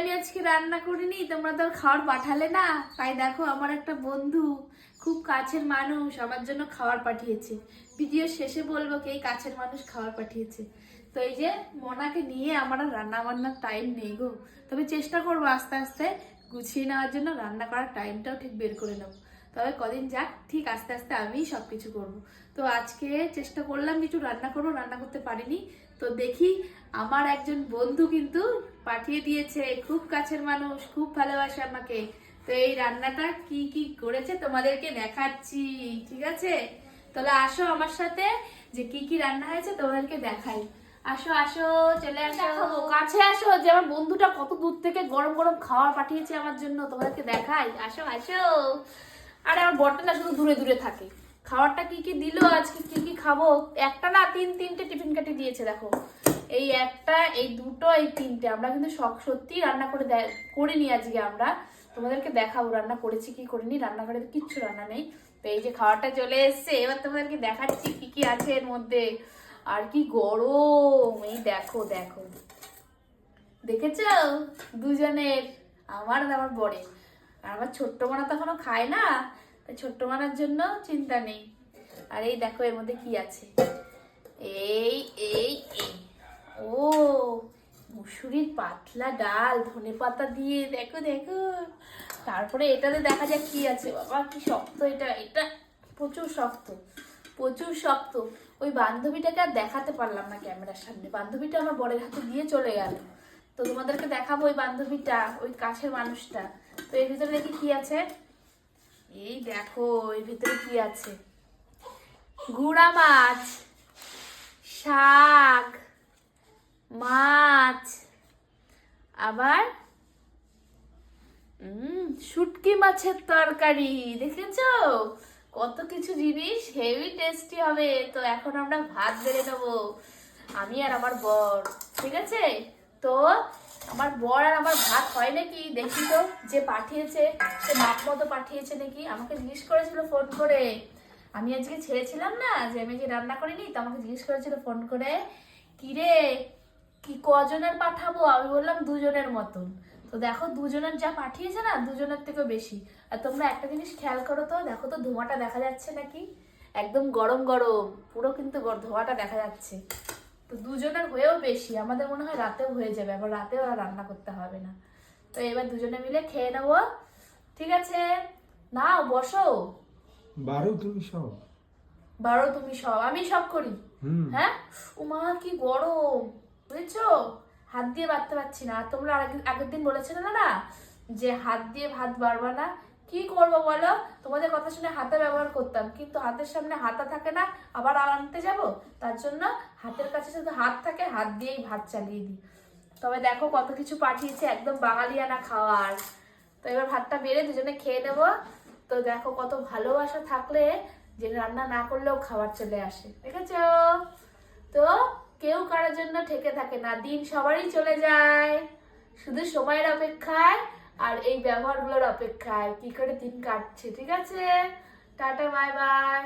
আমি আজকে রান্না করিনি, তোমরা তো খাবার পাঠালে না। তাই দেখো, আমার একটা বন্ধু খুব কাছের মানুষ, আমার জন্য খাবার পাঠিয়েছে। ভিডিও শেষে বলব কে কাছের মানুষ খাবার পাঠিয়েছে। তো এই যে মোনাকে নিয়ে আমার রান্না বান্নার টাইম নেই গো। তবে চেষ্টা করব আস্তে আস্তে গুছিয়ে নেওয়ার জন্য, রান্না করার টাইমটাও ঠিক বের করে নেব। তবে কদিন যাক, ঠিক আস্তে আস্তে আমিই সব কিছু করব। তো আজকে চেষ্টা করলাম কিছু রান্না করব, রান্না করতে পারিনি। তো দেখি, আমার একজন বন্ধু কিন্তু পাঠিয়ে দিয়েছে, খুব কাছের মানুষ, খুব ভালোবাসে আমাকে। তো এই রান্নাটা কি কি করেছে তোমাদেরকে দেখাচ্ছি, ঠিক আছে? তাহলে আসো আমার সাথে, যে কি কি রান্না হয়েছে তোমাদেরকে দেখাই। আসো আসো, চলে আসো। কাছে আসো, যে আমার বন্ধুটা কত দূর থেকে গরম গরম খাবার পাঠিয়েছে আমার জন্য তোমাদেরকে দেখাই। আসো আসো। আরে আমার বরটা না শুধু দূরে দূরে থাকে। খাবারটা কি কি দিলো, আজকে কি কি খাব? একটা না তিন তিনটে টিফিন কাটি দিয়েছে, দেখো। এই একটা, এই দুটো, এই তিনটে। আমরা কিন্তু সব সত্যি রান্না করে করিনি আজকে আমরা। তোমাদেরকে দেখাবো রান্না করেছি কি করিনি রান্না করে কিচ্ছু রান্না নেই। তো এই যে খাবারটা চলে এসছে, এবার তোমাদেরকে দেখাচ্ছি কি কি আছে এর মধ্যে। আর কি গরম! এই দেখো দেখো। দেখেছ? দুজনের, আমার আর আমার বরের। আর আমার ছোট্ট মানা তো এখনও খায় না, তাই ছোট্ট মানার জন্য চিন্তা নেই। আর এই দেখো, এর মধ্যে কি আছে? এই এই এই। ও, মুসুরির পাতলা ডাল, ধনে পাতা দিয়ে, দেখো দেখো। তারপরে এটাতে দেখা যাক কি আছে। বাবা, কি শক্ত এটা। এটা প্রচুর শক্ত প্রচুর শক্ত। ওই বান্ধবীটাকে আর দেখাতে পারলাম না ক্যামেরার সামনে। বান্ধবীটা আমার বরের হাতে দিয়ে চলে গেল। তো তোমাদেরকে দেখাবো ওই বান্ধবীটা, ওই কাছের মানুষটা। তো এর ভিতরে দেখি কি আছে? এই দেখো, এর ভিতরে কি আছে? গুড়া মাছ, শাক, মাছ, আবার শুটকি মাছের তরকারি, দেখেছ? কত কিছু জিনিস, হেভি টেস্টি হবে। তো এখন আমরা ভাত বেড়ে নেব, আমি আর আমার বর, ঠিক আছে? তো আমার বর আর আমার ভাত হয় নাকি? দেখি তো, যে পাঠিয়েছে, সে মাপ মতো পাঠিয়েছে নাকি? আমাকে জিজ্ঞেস করেছিল ফোন করে। আমি আজকে ছেড়েছিলাম না, যে আমি যে রান্না করিনি, তো আমাকে জিজ্ঞেস করেছিল ফোন করে, কিরে, কি কজনের পাঠাবো? আমি বললাম, দুজনের মতন। তো দেখো, দুজনের যা পাঠিয়েছে না, দুজনের থেকেও বেশি। আর তোমরা একটা জিনিস খেয়াল করো তো, দেখো তো ধোঁয়াটা দেখা যাচ্ছে নাকি? একদম গরম গরম, পুরো কিন্তু ধোঁয়াটা দেখা যাচ্ছে। তো দুজনের হয়েও বেশি আমাদের মনে হয় রাতেও হয়ে যাবে আবার রাতেও আর রান্না করতে হবে না। তো এবার দুজনে মিলে খেয়ে নেব। ঠিক আছে? নাও বসো। বারো তুমি সব। বারো তুমি সব। আমি সব করি? হ্যাঁ? উমা কি গরম। বুঝেছ? হাত দিয়ে বাড়তে পারছি না। তোমরা আগে- আগের দিন বলেছিলে না না? যে হাত দিয়ে ভাত বাড়বা না কি করব বলো? তোমাদের কথা শুনে হাতে ব্যবহার করতাম, কিন্তু হাতের সামনে হাতা থাকে না, আবার আনতে যাব? তার জন্য হাতের কাছে শুধু হাত থাকে, হাত দিয়েই ভাত চালিয়ে দিই। তবে দেখো কত কিছু পাঠিয়েছে, একদম বাঙালিয়ানা খাওয়ার। তো এবার ভাতটা বেড়ে দুজনে খেয়ে নেব। তো দেখো কত ভালোবাসা থাকলে যে রান্না না করলেও খাবার চলে আসে, দেখেছ? তো কেউ কারোর জন্য ঠেকে থাকে না, দিন সবারই চলে যায়। শুধু সময়ের অপেক্ষায় আর এই ব্যবহারগুলোর অপেক্ষায় কি করে দিন কাটছে ঠিক আছে? Tata bye bye